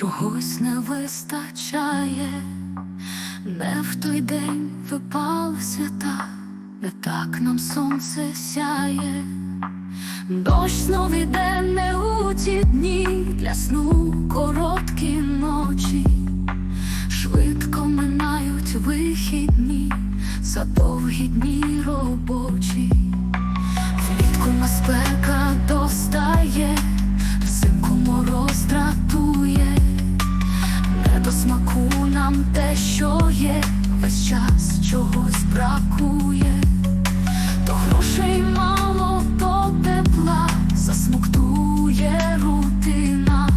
чогось не вистачає, не в той день випала свята, не так нам сонце сяє, дощ знов іде не у ті дні. Для сну короткі ночі, швидко минають вихідні, за довгі дні робочі. Бракує, то грошей мало, то тепла, засмуктує рутина,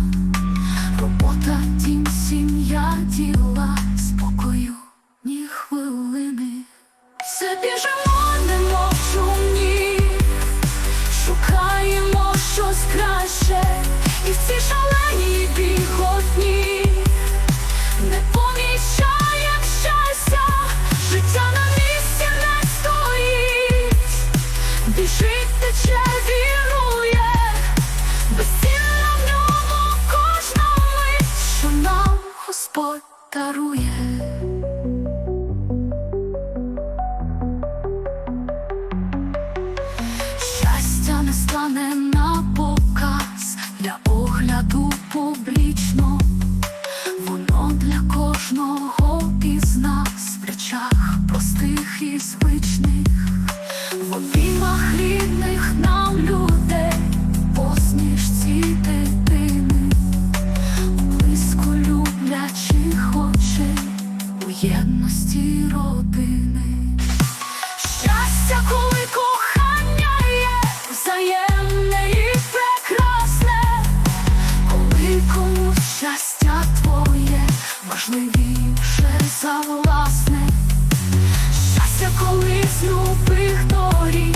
робота, дім, сім'я, діла, спокою, ні хвилини. Все біжимо, немов чумні, шукаємо щось краще, і в цій шаленій біготні біжить, тече, вірує, безцінна в ньому що нам Господь. Щастя не стане на показ. Для огляду публічно, воно для кожного із нас в простих і звичних, єдності родини. Щастя, коли кохання є взаємне і прекрасне, коли комусь щастя твоє важливіше за власне, щастя, коли з любих доріг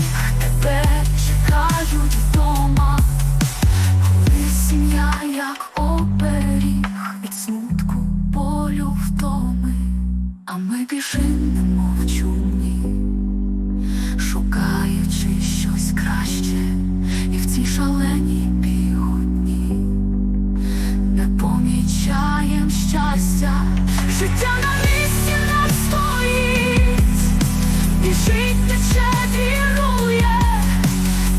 краще і в цій шаленій біготні не помічаєм щастя, життя на місці нам стоїть, і життя ще вірує,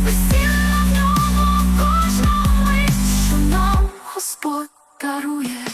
безцінна в ньому кожна мить, що нам Господь дарує.